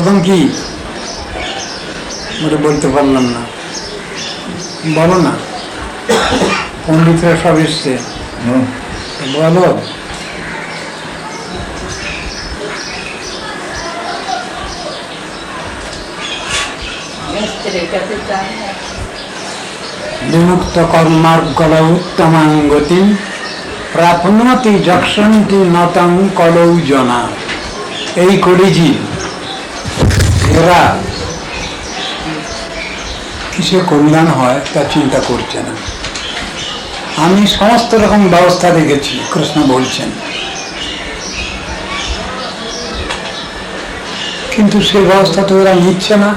প্রথম কি? বলে বলতে পারলাম না। বলো না। পণ্ডিতরা সব এসছে। বলো। বিমুক্ত কর্মার্গল উত্তমাং গতিম প্রাপ্নতি যক্ষন্তি নতং কলৌ জনা। এই কলিজি এরা কিসে কল্যাণ হয় তা চিন্তা করছে না। আমি সমস্ত রকম ব্যবস্থা দেখেছি কৃষ্ণ বলছেন। কিন্তু সেই ব্যবস্থা তো এরা নিচ্ছে না।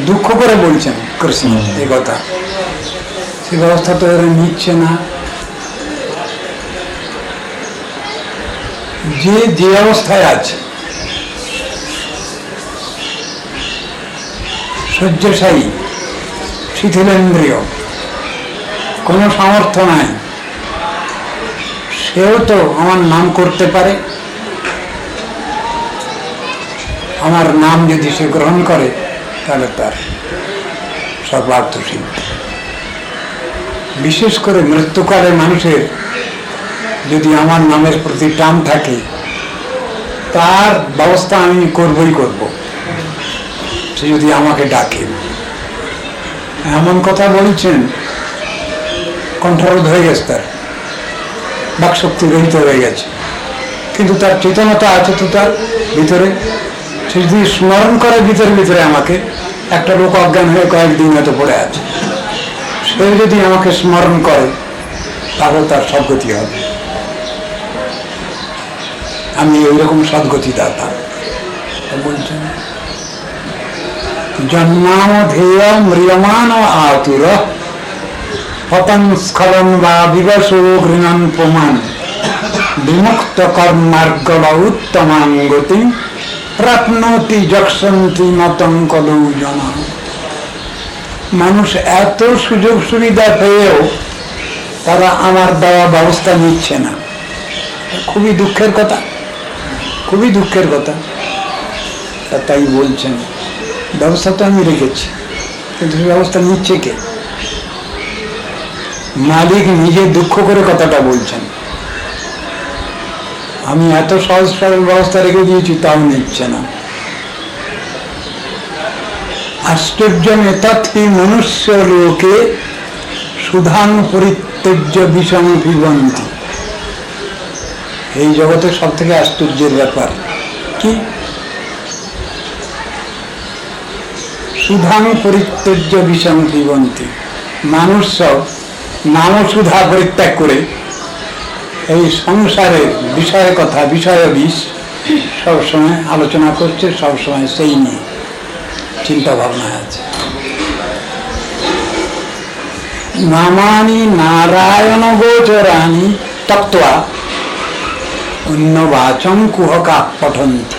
দুঃখ করে বলছেন কৃষ্ণ এই কথা। সে ব্যবস্থা তো এরা নিচ্ছে না। যে যে অবস্থায় আছে শয্যশায়ী শিথিলেন্দ্রিয় কোনো সামর্থ্য নাই। সেও তো আমার নাম করতে পারে। আমার নাম যদি সে গ্রহণ করে, তাহলে তার সর্বার্থ সিদ্ধ বিশেষ করে মৃত্যুকালে মানুষের যদি আমার নামের প্রতি টান থাকে, তার ব্যবস্থা আমি করবই করব। সে যদি আমাকে ডাকে। এমন কথা বলছেন, কণ্ঠরোধ হয়ে গেছে তার। বাকশক্তি রহিত হয়ে গেছে। কিন্তু তার চেতনতা আছে তো তার ভিতরে। সে যদি স্মরণ করে ভিতরে ভিতরে আমাকে, একটা লোক অজ্ঞান হয়ে কয়েকদিন হয়তো পড়ে আছে। সে যদি আমাকে স্মরণ করে, তাহলে তার সদ্গতি হবে। আমি ওইরকম সদ্গতি দাতা বলছেন? জন্মাম ধেয় ম্রিয়মান আতুর পতন স্খলন বা বিবশ গৃণন প্রমাণ বিমুক্ত কর্মার্গল উত্তমাং গতি প্রাপ্নতি যক্ষন্তি নতঙ্কলৌ জনা মানুষ এত সুযোগ সুবিধা পেয়েও তারা আমার দেওয়া ব্যবস্থা নিচ্ছে না খুবই দুঃখের কথা খুবই দুঃখের কথা তাই বলছেন ব্যবস্থা তো আমি রেখেছি। কিন্তু সেই ব্যবস্থা নিচ্ছে কে? মালিক নিজে দুঃখ করে কথাটা বলছেন। আমি এত সহজ সরল ব্যবস্থা রেখে দিয়েছি, তাও নিচ্ছে না। আশ্চর্য তথি মনুষ্য লোকে সুধান পরিত্যজ্য বিষম পিবন্তি এই জগতের সব থেকে আশ্চর্যের ব্যাপার। কি? সুধান পরিত্যজ্য বিষম পিবন্তি মানুষ সব নাম সুধা পরিত্যাগ করে এই সংসারের বিষয়ের কথা বিষয় বিষ সবসময় আলোচনা করছে সবসময় সেই নিয়ে চিন্তা ভাবনা আছে। নামানি নারায়ণ গোচরানি তত্ত্বা অন্য বাচম কুহকা পঠন্তি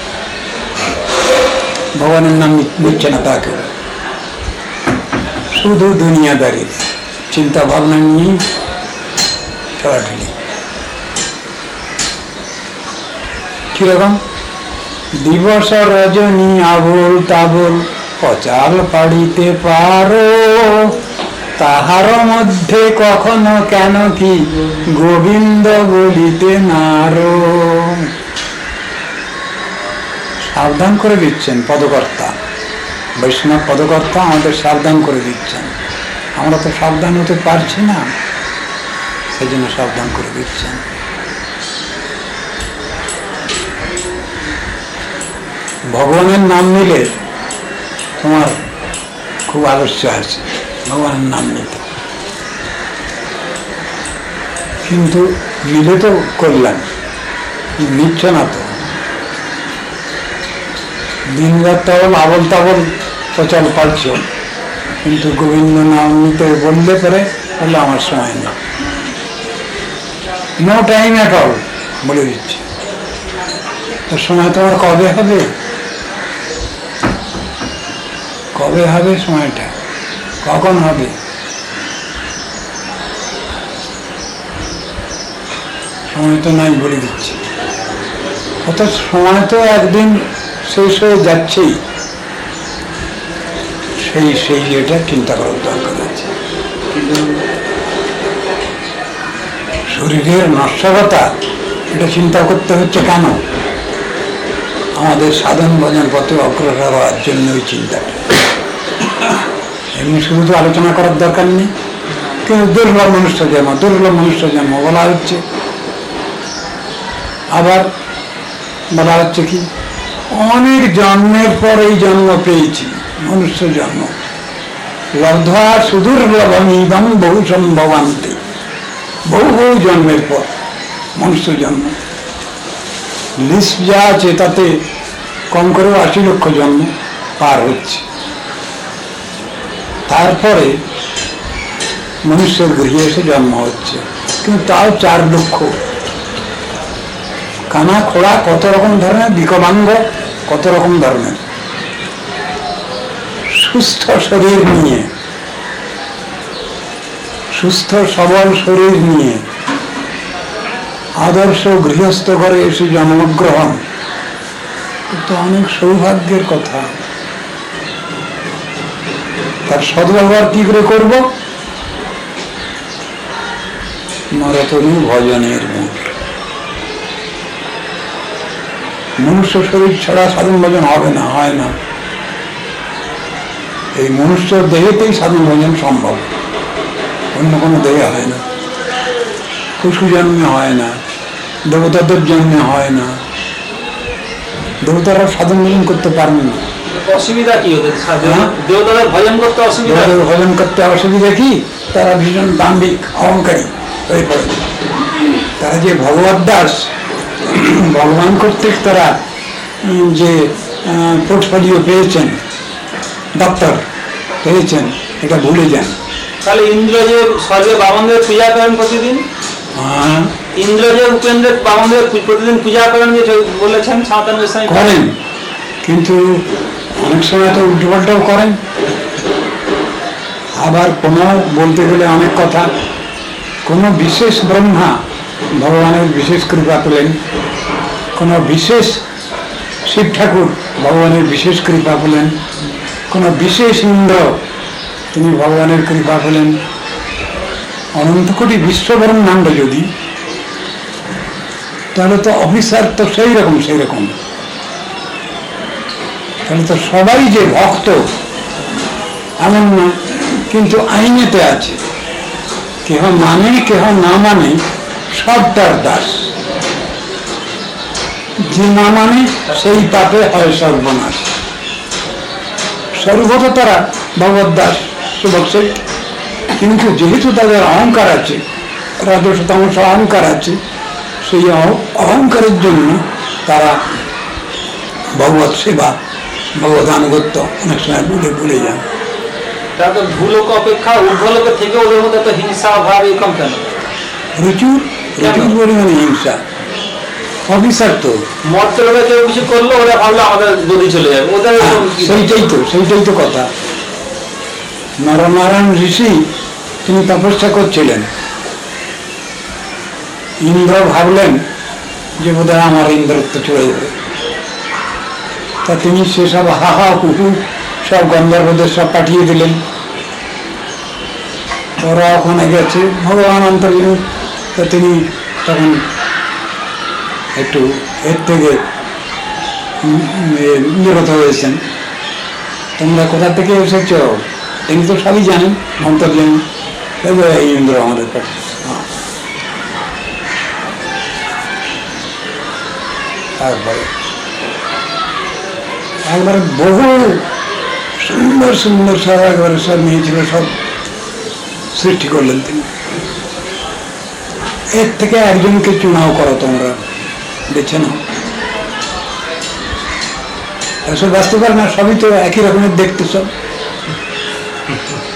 ভগবানের নাম নিচ্ছে না তাকে। শুধু দুনিয়াদারির চিন্তা ভাবনা নিয়ে। ঠেলাঠেলি কীরকম? দিবস রজনী আবল তাবল পচাল পাড়িতে পারো। তাহার মধ্যে কখনো কেন কি গোবিন্দ বলিতে নারো। সাবধান করে দিচ্ছেন পদকর্তা। বৈষ্ণব পদকর্তা আমাদের সাবধান করে দিচ্ছেন। আমরা তো সাবধান হতে পারছি না। সেই জন্য সাবধান করে দিচ্ছেন। ভগবানের নাম নিলে তোমার খুব আলস্য আছে। ভগবানের নাম নিতে। কিন্তু নিলে তো করলাম নিচ্ছ না তো। দিন রাত তাবল আবল তাবল প্রচার পাচ্ছ। কিন্তু গোবিন্দ নাম নিতে বললে পরে বললে, আমার সময় নেই। নো টাইম অ্যাট অল বলে দিচ্ছি। তোর সময় তোমার কবে হবে? কবে হবে সময়টা? কখন হবে? সময় তো নাই বলে দিচ্ছি। অর্থাৎ সময় তো একদিন শেষ হয়ে যাচ্ছেই। সেই সেই এটা চিন্তা করার দরকার আছে। শরীরের নশ্বরতা, এটা চিন্তা করতে হচ্ছে কেন? আমাদের সাধন ভজন পথে অগ্রসর হওয়ার জন্য ওই চিন্তাটা। এমনি শুধু তো আলোচনা করার দরকার নেই। কিন্তু দুর্লভ মনুষ্য জন্ম, দুর্লভ মনুষ্য জন্ম বলা হচ্ছে। আবার বলা হচ্ছে কি? অনেক জন্মের পর এই জন্ম পেয়েছি। মনুষ্য জন্ম। লব্ধা সুদুর্লভম ইদম বহু সম্ভবান্তে। বহু বহু জন্মের পর মনুষ্য জন্ম। লিস্ট যা আছে তাতে কম করেও আশি লক্ষ জন্ম পার হচ্ছে। তারপরে মনুষ্যের গৃহে এসে জন্ম হচ্ছে। কিন্তু তাও চার লক্ষ। কানা খোড়া কত রকম ধরনের? বিকলাঙ্গ কত রকম ধরনের? সুস্থ শরীর নিয়ে। সুস্থ সবল শরীর নিয়ে। আদর্শ গৃহস্থ ঘরে এসে জন্মগ্রহণ। তো অনেক সৌভাগ্যের কথা। তার সদ্ব্যবহার কি করে করব? নরতরু ভজনের মূল। মনুষ্য শরীর ছাড়া সাধন ভজন হবে না, হয় না। এই মনুষ্য দেহেতেই সাধন ভজন সম্ভব। অন্য কোনো দেহে হয় না। পশু জন্মে হয় না। দেবতাদের জন্মে হয় না। দেবতারা সাধন ভজন করতে পারেন না। অসুবিধা কি হ্যাঁ? দেবতাদের ভজন করতে অসুবিধা? ভজন করতে অসুবিধা কি? তারা ভীষণ দাম্ভিক অহংকারী হয়ে পড়ে। তারা যে ভগবত দাস ভগবান কর্তৃক তারা যে পোর্টফোলিও পেয়েছেন দপ্তর পেয়েছেন এটা ভুলে যান। তাহলে ইন্দ্র যে স্বর্গে বামনদের পূজা করেন প্রতিদিন? আহ, ইন্দ্র যে উপেন্দ্র বামনদের প্রতিদিন পূজা করেন যে বলেছেন গোস্বামী করেন কিন্তু অনেক সময় তো উল্টোপাল্টাও করেন। আবার কোনো বলতে গেলে অনেক কথা। কোনো বিশেষ ব্রহ্মা ভগবানের বিশেষ কৃপা পেলেন। কোনো বিশেষ শিব ঠাকুর ভগবানের বিশেষ কৃপা পেলেন। কোনো বিশেষ ইন্দ্র, তিনি ভগবানের কৃপা পেলেন। অনন্ত কোটি বিশ্বব্রহ্মাণ্ড যদি, তাহলে তো অফিসার তো সেই রকম সেই রকম তাহলে তো সবাই যে ভক্ত, এমন না, কিন্তু আইনেতে আছে। কেহ মানে কেহ না মানে সব তার দাস। যে না মানে সেই পাপে হয় সর্বনাশ। সর্বত তারা ভগবত দাস কিন্তু যেহেতু তাদের অহংকার আছে রাজস্ব তামস অহংকার আছে সেই অহংকারের জন্য তারা ভগবত সেবা ভগবত আনুগত্য অনেক সময় ভুলে ভুলে যান তারা তো ভূলোক অপেক্ষা ঊর্ধ্বলোকের থেকে ওদের মধ্যে তো হিংসা ভাব এরকম কেন? প্রচুর প্রচুর পরিমাণে হিংসা। অফিসার তো। মর্তলোকে কেউ কিছু করল ওরা ভাবলো আমাদের গদি চলে যাবে ওদের হ্যাঁ, সেইটাই তো সেইটাই তো কথা। নরনারায়ণ ঋষি তিনি তপস্যা করছিলেন। ইন্দ্র ভাবলেন যে বোধহয় আমার ইন্দ্রত্ব চলে যাবে। তা তিনি সেসব হা হা কুকু সব গন্ধর্বদের সব পাঠিয়ে দিলেন। ওরা ওখানে গেছে ভগবান অন্তর্গত তা তিনি তখন একটু এর থেকে নিরত হয়েছেন। তোমরা কোথা থেকে এসেছ? তিনি তো সবই জানেন অন্তর্জামী এই ইন্দ্র আমাদের কাছে হ্যাঁ। তারপরে একবারে বহু সুন্দর সুন্দর সব একবারে সব নিয়েছিল সব সৃষ্টি করলেন তিনি। এর থেকে একজনকে চুনাও করো তোমরা। বেছে নাও এসব বাঁচতে না, সবই তো একই রকমের দেখতে সব।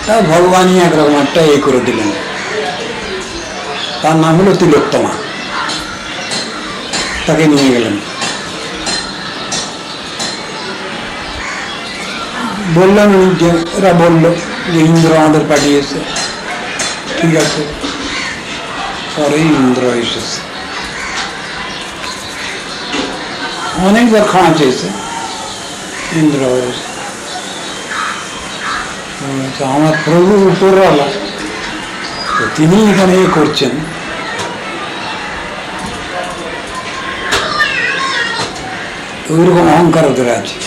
তা ভগবানই একরকম একটা এ করে দিলেন। তার নাম হলো তিলোত্তমা। তাকে নিয়ে গেলেন। বললাম যে ওরা বলল যে ইন্দ্র আমাদের পাঠিয়েছে। ঠিক আছে। পরে ইন্দ্র এসেছে। অনেকবার ক্ষমা চেয়েছে। ইন্দ্র আমার প্রভু উপরওয়ালা, তো তিনি এখানে এ করছেন। ওইরকম অহংকার ওদের আছে।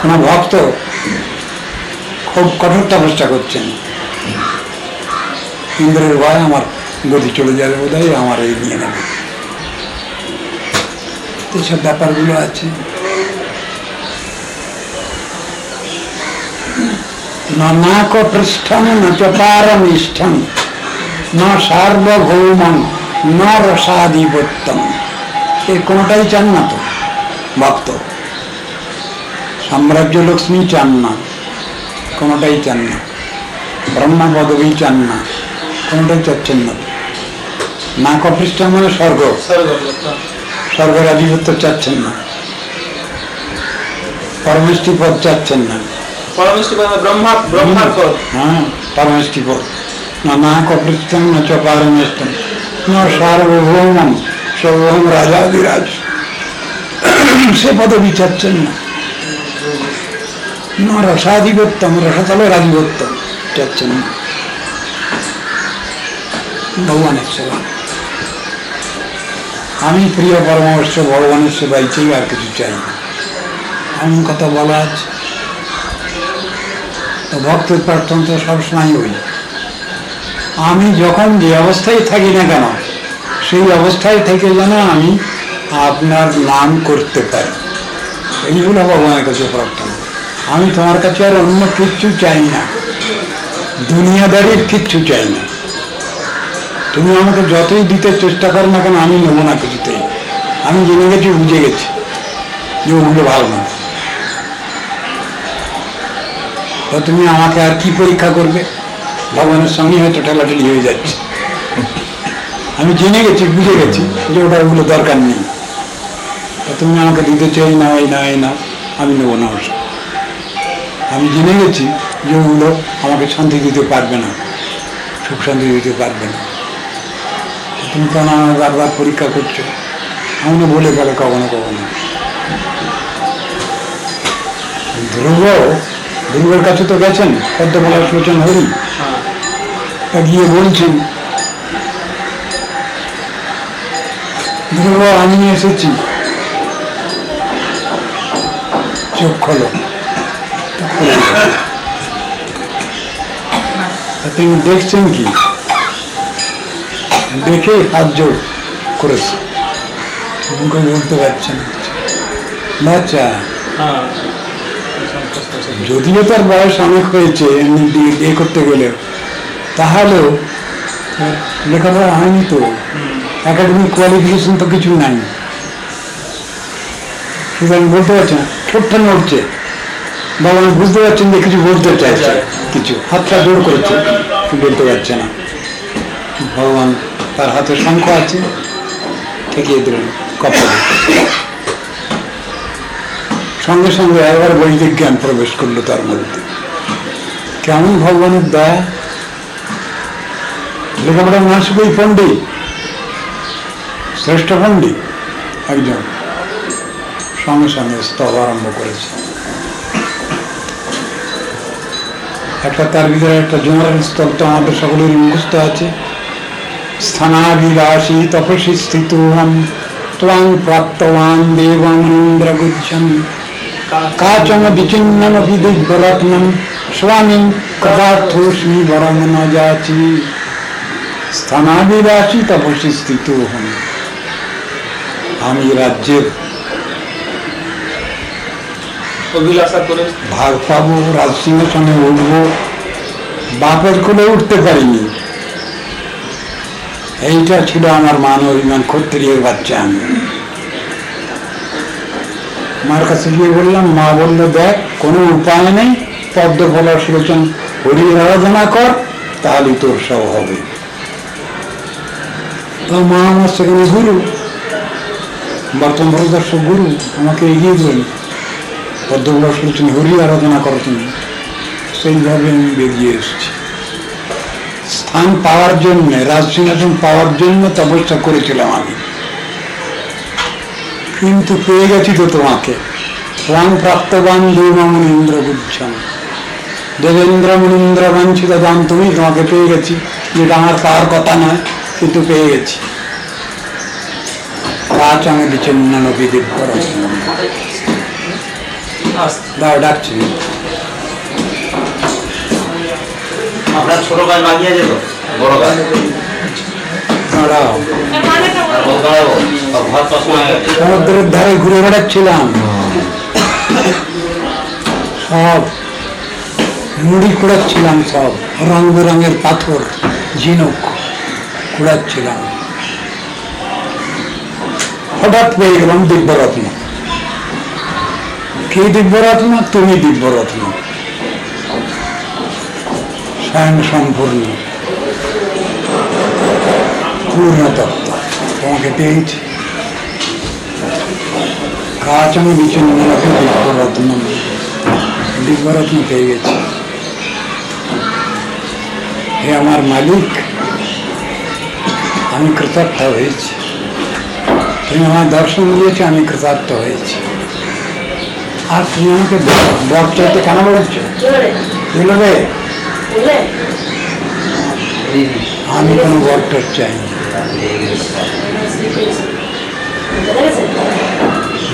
কোনো ভক্ত খুব কঠোর তপস্যা করছেন। ইন্দ্রের ভয় আমার গতি চলে যাবে বোধহয়, আমার এই নিয়ে নেবে। এইসব ব্যাপারগুলো আছে। ন নাক পৃষ্ঠম, ন চপারমিষ্ঠম ন সার্বভৌমম, ন রসাধিপত্যম। এ কোনোটাই চান না তো, ভক্ত। সাম্রাজ্য লক্ষ্মী চান না, কোনোটাই চান না। ব্রহ্মা পদবী চান না, কোনোটাই চাচ্ছেন না। নাক পৃষ্ঠ মানে স্বর্গ। স্বর্গের আধিপত্য চাচ্ছেন না। পরমেষ্টি পদ চাচ্ছেন না। পরমেষ্টি মানে ব্রহ্মা ব্রহ্মার পদ। হ্যাঁ পরমেষ্টি পদ। না নাক পৃষ্ঠম না চ পারমেষ্টম না সার্বভৌমম সর্বভৌম রাজাধিরাজ। সে পদবী চাচ্ছেন না। না রসাধিপত্যম রসতলের আধিপত্য চাচ্ছেন না। ভগবানের সেবা। আমি প্রিয় পরামর্শ ভগবানের সেবাই চাই, আর কিছু চাই না। এমন কথা বলা আছে। তো ভক্তের প্রার্থনা তো সবসময় ওই আমি যখন যে অবস্থায় থাকি না কেন, সেই অবস্থায় থেকে যেন আমি আপনার নাম করতে পারি। এইগুলো ভগবানের কাছে প্রার্থনা। আমি তোমার কাছে আর অন্য কিচ্ছু চাই না। দুনিয়াদারির কিচ্ছু চাই না। তুমি আমাকে যতই দিতে চেষ্টা করো না কেন, আমি নেব না কিছুতেই। আমি জেনে গেছি বুঝে গেছি যে ওগুলো ভালো না। তো তুমি আমাকে আর কি পরীক্ষা করবে? ভগবানের সঙ্গে হয়তো ঠেলাঠেলি হয়ে যাচ্ছে। আমি জেনে গেছি, বুঝে গেছি যে ওটা ওগুলো দরকার নেই। তো তুমি আমাকে দিতে চাই না, এই না এই না, আমি নেব না ওসব আমি জেনে গেছি যে ওগুলো আমাকে শান্তি দিতে পারবে না, সুখ শান্তি দিতে পারবে না। তুমি কেন আমার বারবার পরীক্ষা করছ? আমি বলে গেলে কখনো কখনো। ধ্রুব ধ্রুবের কাছে তো গেছেন পদ্মমালার সুলোচন হরি তা গিয়ে বলছেন ধ্রুব আমি এসেছি। চোখ খুলে। তিনি দেখছেন কি? দেখে হাত জোর করেছে। মুখে বলতে পারছেন না। বাচ্চা যদিও তার বয়স অনেক হয়েছে বিয়ে করতে গেলে তাহলেও লেখাপড়া হয়নি তো। একাডেমিক কোয়ালিফিকেশন তো কিছু নাই। সুতরাং বলতে পারছে না, ঠোঁটটা নড়ছে। বাবা আমি বুঝতে পারছেন যে কিছু বলতে চাইছে, কিছু হাতটা জোর করেছে বলতে পারছে না। ভগবান তার হাতে শঙ্খ আছে। ঠেকিয়ে দিলেন কপালে। সঙ্গে সঙ্গে একবার বৈদিক জ্ঞান প্রবেশ করল তার মধ্যে। কেমন ভগবানের দয়া? লেখাপড়া না শিখেই পণ্ডিত? শ্রেষ্ঠ পণ্ডিত? একজন। সঙ্গে সঙ্গে স্তব আরম্ভ করেছে। একটা তার ভিতরে একটা জেনারেল স্তব তো আমাদের সকলের মুখস্থ আছে। স্থানাভিলাষী তপসী স্থিত ত্বাং প্রাপ্তবান দেবমনীন্দ্রগুচ্ছম কাচন বিচিন্নমপি দিব্যরত্নম স্বামী কদার্থোস্মি বরম ন যাচি স্থানাভিলাষী তপসী স্থিত হন আমি রাজ্যের অভিলাষা করে ভাগ পাবো রাজসিংহাসনে উঠবো বাপের কোলে উঠতে পারিনি এইটা ছিল আমার মান অভিমান ক্ষত্রিয়ের বাচ্চা আমি। মার কাছে গিয়ে বললাম, মা বলল, দেখ, কোনো উপায় নেই, পদ্ম ফলার সুলোচন হরি আরাধনা কর তাহলেই তোর সব হবে। মা আমার সেখানে গুরু, বর্তমান ভারতবর্ষ গুরু, আমাকে এগিয়ে দিলেন। পদ্মফলার সুলোচন হরি আরাধনা করো তুমি সেইভাবে আমি বেরিয়ে এসেছি। স্থান পাওয়ার জন্য, রাজসিংহাসন পাওয়ার জন্য তপস্যা করেছিলাম আমি। কিন্তু পেয়ে গেছি তো তোমাকে। রাম প্রাপ্তবান দুর্মামন ইন্দ্র বুঝছাম দেবেন্দ্র মুনীন্দ্র বাঞ্ছিত দান তুমি তোমাকে পেয়ে গেছি। যেটা আমার পাওয়ার কথা নয়, কিন্তু পেয়ে গেছি। কাজ আমি বিচ্ছিন্ন নবী দিব্য দাও, ডাকছি। আপনার ছোট গাছ বাকি আছে তো বড় গেছে সমুদ্রের ধারে ঘুরে বেড়াচ্ছিলাম। সব মুড়ি কুড়াচ্ছিলাম, সব রং বেরঙের পাথর, ঝিনুক কুড়াচ্ছিলাম। হঠাৎ পেয়ে গেলাম দিব্যরত্ন। কে দিব্যরত্ন? তুমি দিব্যরত্ন। স্বয়ং সম্পূর্ণ পূর্ণ তত্ত্ব তোমাকে পেয়েছি। কাজ আমি বিচ্ছিন্ন দিব্যরত্ন দিব্যরত্ন পেয়ে গেছি। হে আমার মালিক আমি কৃতার্থ হয়েছি। তুমি আমার দর্শন দিয়েছ আমি কৃতার্থ হয়েছি। আর তুমি আমাকে বর চাইতে কেন বলছো? আমি কোনো বরটর চাইনি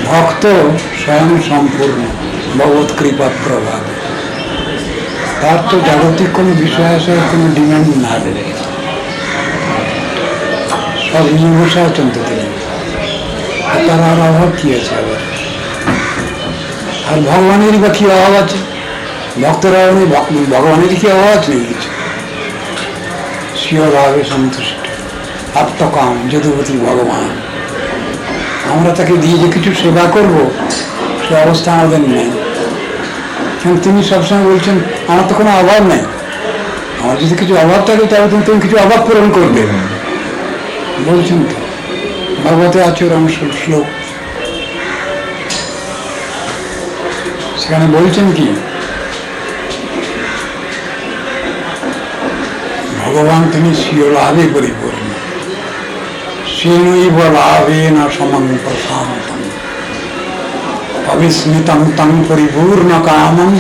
ভক্ত স্বয়ং সম্পূর্ণ, ভগবত কৃপা প্রভাব। তার তো জাগতিক কোনো বিষয় আছে কোনো ডিমান্ড না সব বসে আছেন তো তার আর অভাব কি আছে আবার? আর ভগবানেরই বা কি অভাব আছে? ভক্তরা নেই ভগবানেরই কি আছে নাকি কিছু শিবভাবে সন্তুষ্ট। আত্মকাম, যদুপতি ভগবান। আমরা তাকে দিয়ে যে কিছু সেবা করব, সে অবস্থা আমাদের নেই। কারণ তিনি সবসময় বলছেন, আমার তো কোনো অভাব নেই। আমার যদি কিছু অভাব থাকে তাহলে তুমি তুমি কিছু অভাব পূরণ করবে। বলছেন তো। ভগবতে আচরণ শ্লোক। সেখানে বলছেন কি ভগবান তিনি স্বীয় লাভে পরিপূর্ণ সেনৈব লাভেন সমং প্রশান্তম অবিস্মিতং তং পরিপূর্ণ কামং।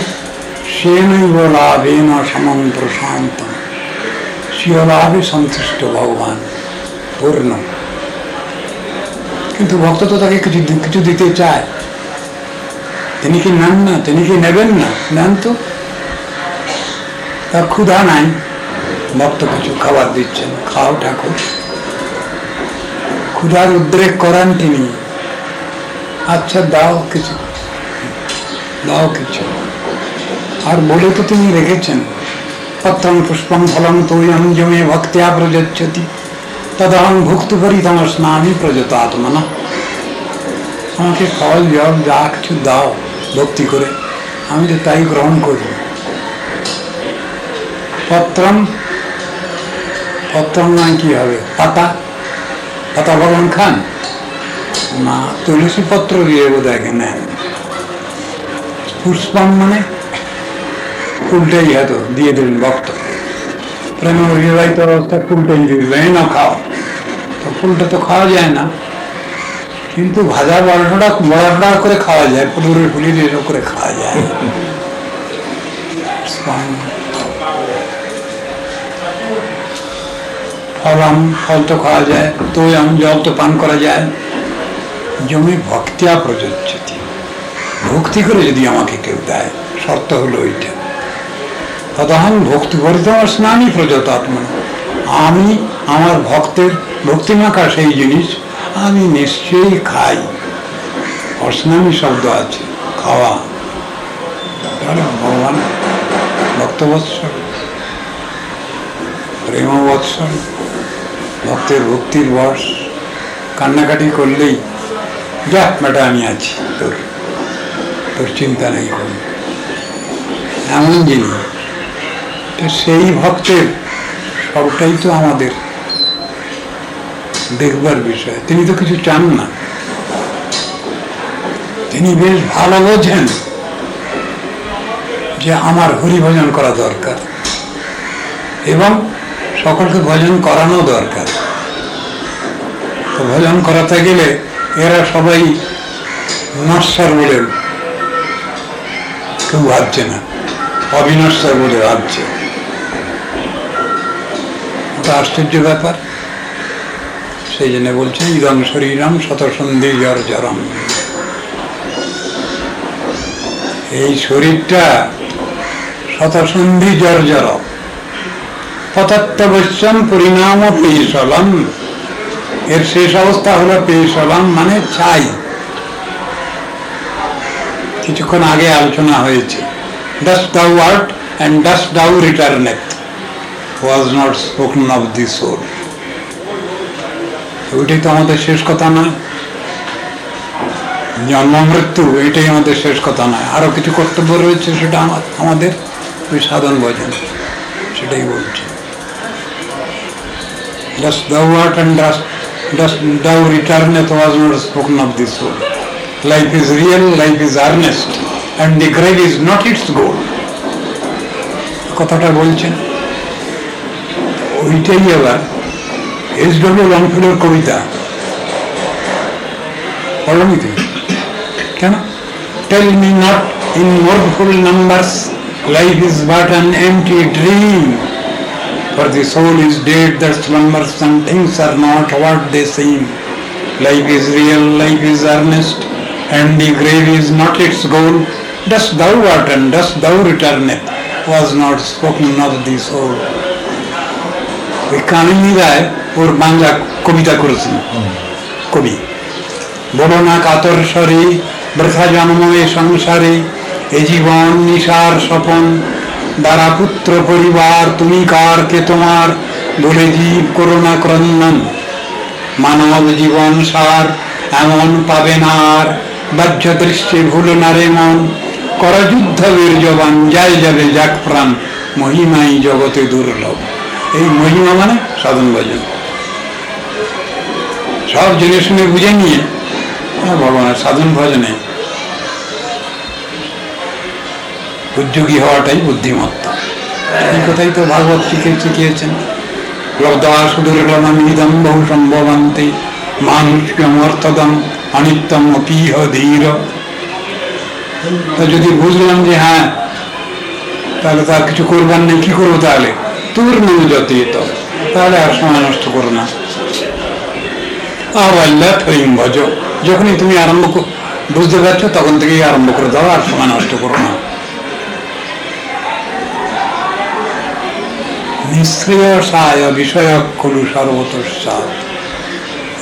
সেনৈব লাভেন সমং প্রশান্তম স্বীয় লাভে সন্তুষ্ট ভগবান, পূর্ণ। কিন্তু ভক্ত তো তাকে কিছু কিছু দিতে চায়। তিনি কি নেন না? তিনি কি নেবেন না? নেন তো। তার ক্ষুধা নাই। ভক্ত কিছু খাবার দিচ্ছেন। খাও ঠাকুর। ক্ষুধার উদ্রেক করান তিনি। আচ্ছা দাও কিছু। দাও কিছু। আর বলে তো তিনি রেখেছেন। পত্রং পুষ্পং ফলং তোয়ং জমে ভক্তিয়া প্রযচ্ছতি তদহং ভুক্ত করি তোমার স্নামি প্রযত আত্মনা। আমাকে ফল জল যা কিছু দাও ভক্তি করে। আমি তো তাই গ্রহণ করব পত্রম পত্রম নয় কি হবে? পাতা? পাতা ভগবান খান? না, তুলসী পত্র দিয়ে বোধ হয় নেন। পুষ্পম মানে ফুলটাই হয়তো দিয়ে দিলেন ভক্ত। প্রেম বিবাহিত অবস্থা ফুলটাই দিয়ে দিলেন, এই না খাও। তো ফুলটা তো খাওয়া যায় না। কিন্তু ভাজা বড়টা বড়টা করে খাওয়া যায়, পুরুরে ফুলি দিয়ে এসব করে খাওয়া যায়। পুষ্পম। ফলম ফল তো খাওয়া যায় তো আম জল তো পান করা যায়। জমি ভক্তিয়া প্রযোজ্যতি। ভক্তি করে যদি আমাকে কেউ দেয়, শর্ত হলো ওইটা তদহং ভক্তি করিতে আমার স্নানই প্রযত আত্মা। আমি আমার ভক্তের ভক্তিমাখা সেই জিনিস, আমি নিশ্চয়ই খাই। অস্নামী শব্দ আছে, খাওয়া। তাহলে ভগবান ভক্তবৎসল প্রেমবৎসল ভক্তের ভক্তির বস কান্নাকাটি করলেই, যা বেটা, আমি আছি, তোর তোর চিন্তা নেই এমন জিনিস, তো সেই ভক্তের সবটাই তো আমাদের দেখবার বিষয়। তিনি তো কিছু চান না। তিনি বেশ ভালো বোঝেন যে আমার হরিভজন করা দরকার। এবং সকলকে ভজন করানো দরকার। তো ভজন করাতে গেলে এরা সবাই নশ্বর বলে কেউ ভাবছে না। অবিনশ্বর বলে ভাবছে। এটা আশ্চর্য ব্যাপার। সেই জন্য বলছেন ইদম শরীরম শতসন্ধি জ্বর জরম এই শরীরটা শতসন্ধি জ্বর জর পতত্বশ্যম পরিণাম পেশলম। এর শেষ অবস্থা হলো পেশলম মানে চাই কিছুক্ষণ আগে আলোচনা হয়েছে। ডাস দাউ art and dust thou returnest was not spoken of the soul ওইটাই তো আমাদের শেষ কথা নয় জন্ম, মৃত্যু, এটাই আমাদের শেষ কথা নয় আরও কিছু কর্তব্য রয়েছে সেটা আমা- আমাদের। ওই সাধন ভজন। সেটাই বলছে। Dost thou art and dost, dost thou returneth was not spoken of this soul. Life is real, life is earnest, and the grave is not its goal. কথাটা বলছেন ওইটাই আবার এস ডব্লিউ লংফিলের কবিতা পড়নি তুমি কেন tell me not in mournful numbers life is but an empty dream For the soul is dead that slumbers and things are not what they seem. Life is real, life is earnest, and the grave is not its goal. Dost thou art and dost thou returneth was not spoken of the soul. ওই কামিনী রায় ওর বাংলা কবিতা করেছেন কবি বলো না কাতর স্বরে বৃথা জন্ম এ সংসারে এ জীবন নিশার স্বপন দ্বারা পুত্র পরিবার, তুমি কার কে তোমার বলে জীব করোনা ক্রন্দন। মানব জীবন সার এমন পাবে না আর। বাহ্য দৃশ্যে ভুল না রে মন। কর যুদ্ধ বীর জবান যাই যাবে যাক প্রাণ। মহিমাই জগতে দুর্লভ। এই মহিমা মানে সাধন ভজন। সব জেনে শুনে বুঝে নিয়ে ভগবানের সাধন ভজনে উদ্যোগী হওয়াটাই বুদ্ধিমত্তা। এই কথাই তো ভাগবত শিখে শিখিয়েছেন। সুদুর্লভমিদম বহু সম্ভবন্তে, মানুষ্যম অর্থদম অনিত্যম অপিহ ধীর। তা যদি বুঝলাম যে হ্যাঁ তাহলে তার কিছু করবার নেই, কি করব তাহলে? তোর নেই যত তাহলে আর সময় নষ্ট করো না। আল্লাহ থইম ভজ, যখনই তুমি আরম্ভ বুঝতে পারছ, তখন থেকেই আরম্ভ করে দাও, আর সময় নষ্ট করো না। নিষ্ক্রিয় সায় বিষয় খলু সর্বতঃসার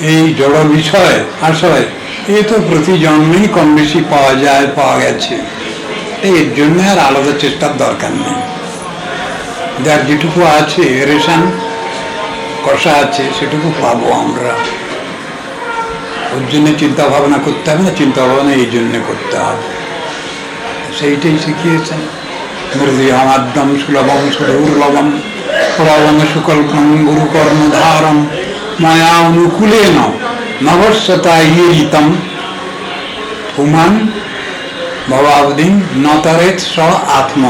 এই জড় বিষয়, আসলে, এ তো প্রতি জন্মেই কম বেশি পাওয়া যায়, পাওয়া গেছে। এর জন্য আর আলাদা চেষ্টার দরকার নেই। যার যেটুকু আছে, রেশন, কষা আছে, সেটুকু পাবো আমরা। ওর জন্য চিন্তা ভাবনা করতে হবে না চিন্তা ভাবনা এই জন্য করতে হবে। সেইটাই শিখিয়েছেন। মৃদি আমাদ্যম সুলভম সুদুর্লভম। প্রবম সুকল্পম গুরুকর্ণধারম মায়া অনুকূলেন নবস্বতা ইয়িতম পুমান ভবাবধি নতরেত স আত্ম।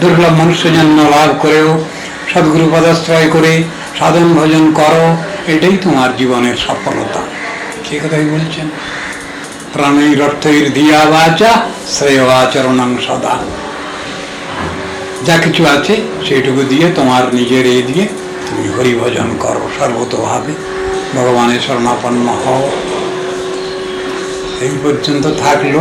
দুর্লভ মনুষ্য জন্ম লাভ করেও, সদ্গুরু পদাশ্রয় করে সাধন ভজন করো, এটাই তোমার জীবনের সফলতা। সে কথাই বলছেন? প্রাণের অর্থের দিয়া বাচা, শ্রেয় আচরণাং সদা। যা কিছু আছে সেইটুকু দিয়ে তোমার নিজের এ দিয়ে তুমি হরিভজন করো সর্বতভাবে। ভগবানের শরণাপন্ন হও। এই পর্যন্ত থাকল।